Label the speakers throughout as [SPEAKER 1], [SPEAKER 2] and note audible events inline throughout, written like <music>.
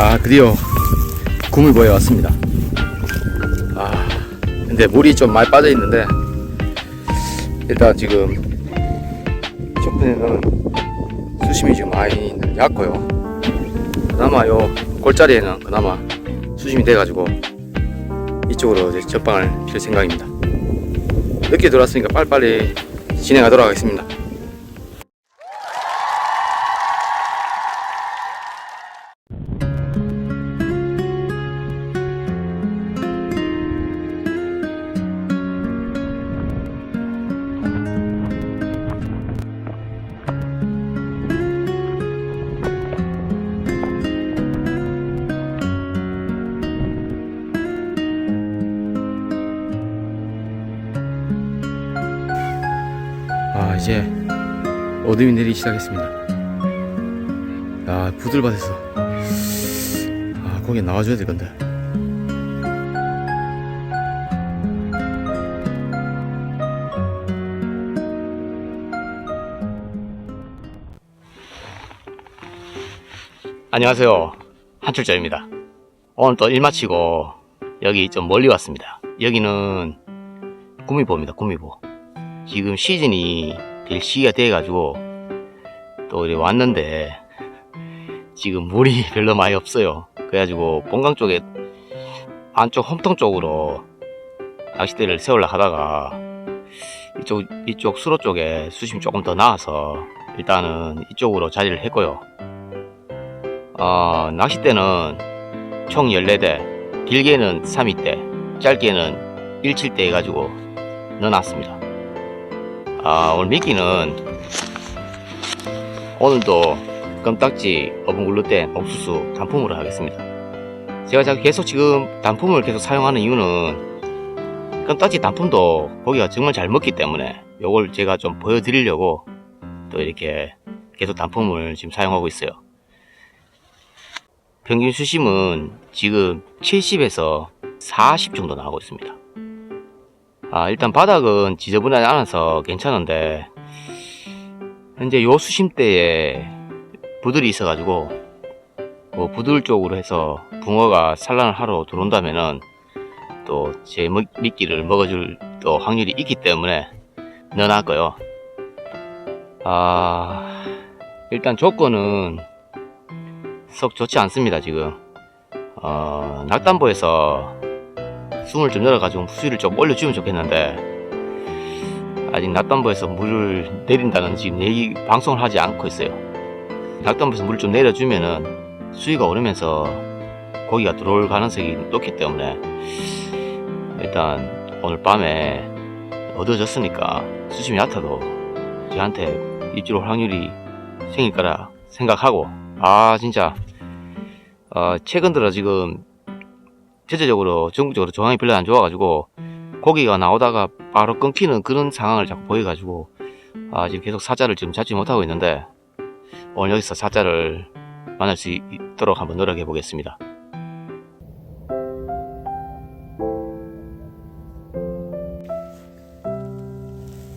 [SPEAKER 1] 아 드디어 구물보에 왔습니다. 아 근데 물이 좀 많이 빠져 있는데 일단 지금 쪽편에는 수심이 지금 많이 얕고요. 그나마 요 골자리에는 그나마 수심이 돼가지고 이쪽으로 이제 접방을 필 생각입니다. 늦게 들어왔으니까 빨리빨리 진행하도록 하겠습니다 이제 어둠이 내리기 시작했습니다. 야 부들받았어 아 거기 나와줘야 될 건데. 안녕하세요. 한출자입니다. 오늘 또 일 마치고 여기 좀 멀리 왔습니다. 여기는 구미보입니다 구미보 지금 시즌이 될 시기가 돼가지고 또 이렇게 왔는데 지금 물이 <laughs> 별로 많이 없어요. 그래가지고 본강 쪽에 안쪽 홈통 쪽으로 낚싯대를 세우려 하다가 이쪽 이쪽 수로 쪽에 수심이 조금 더 나와서 일단은 이쪽으로 자리를 했고요. 어, 낚싯대는 총 14대, 길게는 32대, 짧게는 17대 해가지고 넣어놨습니다. 아, 오늘 미끼는 오늘도 껌딱지 어분 글루텐 옥수수 단품으로 하겠습니다. 제가 자- 계속 지금 단품을 계속 사용하는 이유는 껌딱지 단품도 고기가 정말 잘 먹기 때문에 요걸 제가 좀 보여드리려고 또 이렇게 계속 단품을 지금 사용하고 있어요. 평균 수심은 지금 70에서 40 정도 나오고 있습니다. 아, 일단 바닥은 지저분하지 않아서 괜찮은데, 현재 요 수심대에 부들이 있어 가지고, 그 부들 쪽으로 해서 붕어가 산란을 하러 들어온다면은, 또 제 미끼를 먹어줄 또 확률이 있기 때문에 넣어놨고요. 아, 일단 조건은 썩 좋지 않습니다, 지금. 어, 낙담보에서 숨을 좀 열어가지고 수위를 좀 올려주면 좋겠는데 아직 낙담부에서 물을 내린다는 지금 얘기 방송을 하지 않고 있어요. 낙담부에서 물을 좀 내려주면은 수위가 오르면서 고기가 들어올 가능성이 높기 때문에 일단 오늘 밤에 어두워졌으니까 수심이 얕아도 저한테 입질 올 확률이 생길 거라 생각하고 아 진짜 어, 최근 들어 지금 전체적으로 전국적으로 조항이 별로 안 좋아가지고 고기가 나오다가 바로 끊기는 그런 상황을 자꾸 보여가지고 아 지금 계속 사자를 지금 잡지 못하고 있는데 오늘 여기서 사자를 만날 수 있도록 한번 노력해 보겠습니다.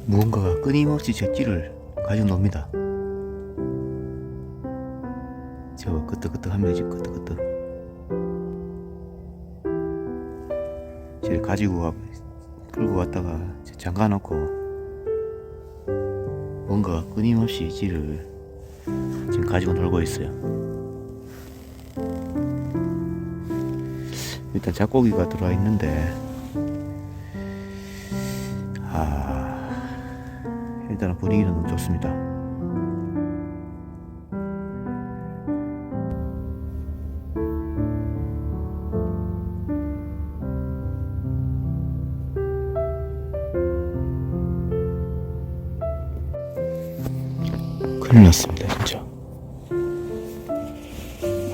[SPEAKER 1] 무언가가 끊임없이 제끼를 가지고 놉니다. 저 끄떡끄떡합니다 지금 끄떡끄떡. 쟤를 가지고 가, 끌고 갔다가 잠가 놓고 뭔가 끊임없이 쥐를 지금 가지고 놀고 있어요. 일단 잡고기가 들어와 있는데 아 일단은 분위기는 좋습니다. 큰일 났습니다, 진짜.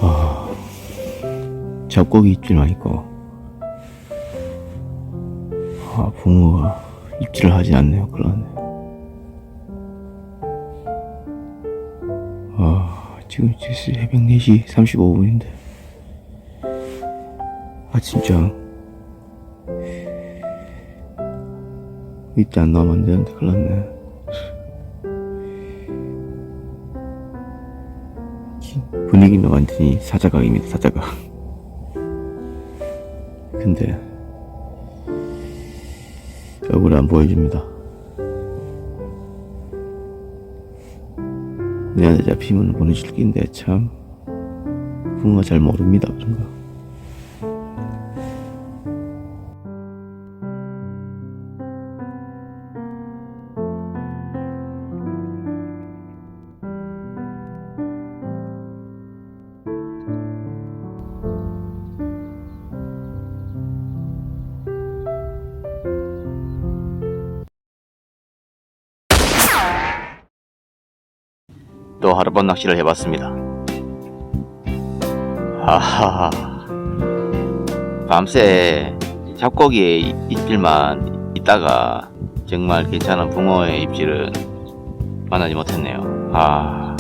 [SPEAKER 1] 아, 잡고기 입질 있고, 아, 붕어가 입질을 하진 않네요. 났네. 아, 지금 새벽 4시 35분인데. 아, 진짜. 이때 안 나오면 안 되는데, 큰일 났네. 분위기는 완전히 사자각입니다, 사자각. 근데, 얼굴 안 보여줍니다. 내한테 잡히면 보내줄 낀데 참, 붕어가 잘 모릅니다, 그런 거. 또 하룻밤 낚시를 해봤습니다. 아하, 밤새 잡고기의 이- 입질만 있다가 정말 괜찮은 붕어의 입질은 만나지 못했네요. 아,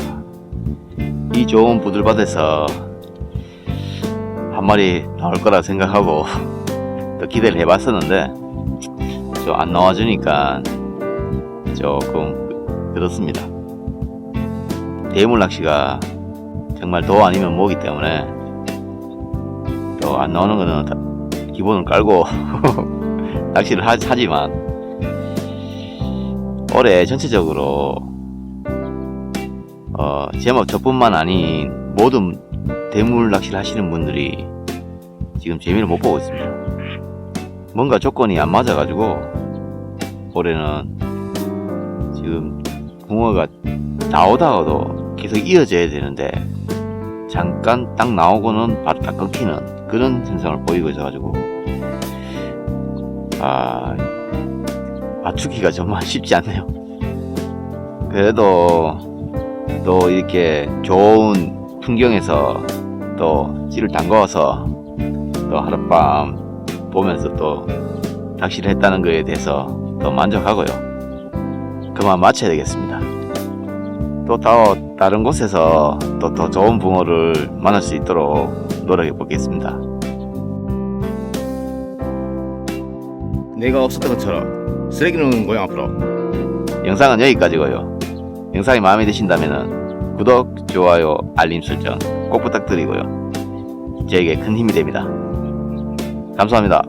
[SPEAKER 1] 이 좋은 부들밭에서 한 마리 나올 거라 생각하고 <laughs> 또 기대를 해봤었는데 좀 안 나와주니까 조금 그렇습니다. 대물 낚시가 정말 도 아니면 뭐기 때문에 또 안 나오는 거는 다 기본을 깔고 <laughs> 낚시를 하, 하지만 올해 전체적으로 어, 제목 저뿐만 아닌 모든 대물 낚시를 하시는 분들이 지금 재미를 못 보고 있습니다. 뭔가 조건이 안 맞아가지고 올해는 지금 붕어가 나오다가도 계속 이어져야 되는데 잠깐 딱 나오고는 바로 딱 끊기는 그런 현상을 보이고 있어가지고 아 맞추기가 정말 <laughs> 쉽지 않네요. 그래도 또 이렇게 좋은 풍경에서 또 찌를 담가서 또 하룻밤 보면서 또 낚시를 했다는 거에 대해서 더 만족하고요. 그만 마쳐야 되겠습니다. 또 더 다른 곳에서 또 더 좋은 붕어를 만날 수 있도록 노력해 보겠습니다. 내가 없었던 것처럼 쓰레기는 모양 앞으로. 영상은 여기까지고요. 영상이 마음에 드신다면 구독, 좋아요, 알림 설정 꼭 부탁드리고요. 저에게 큰 힘이 됩니다. 감사합니다.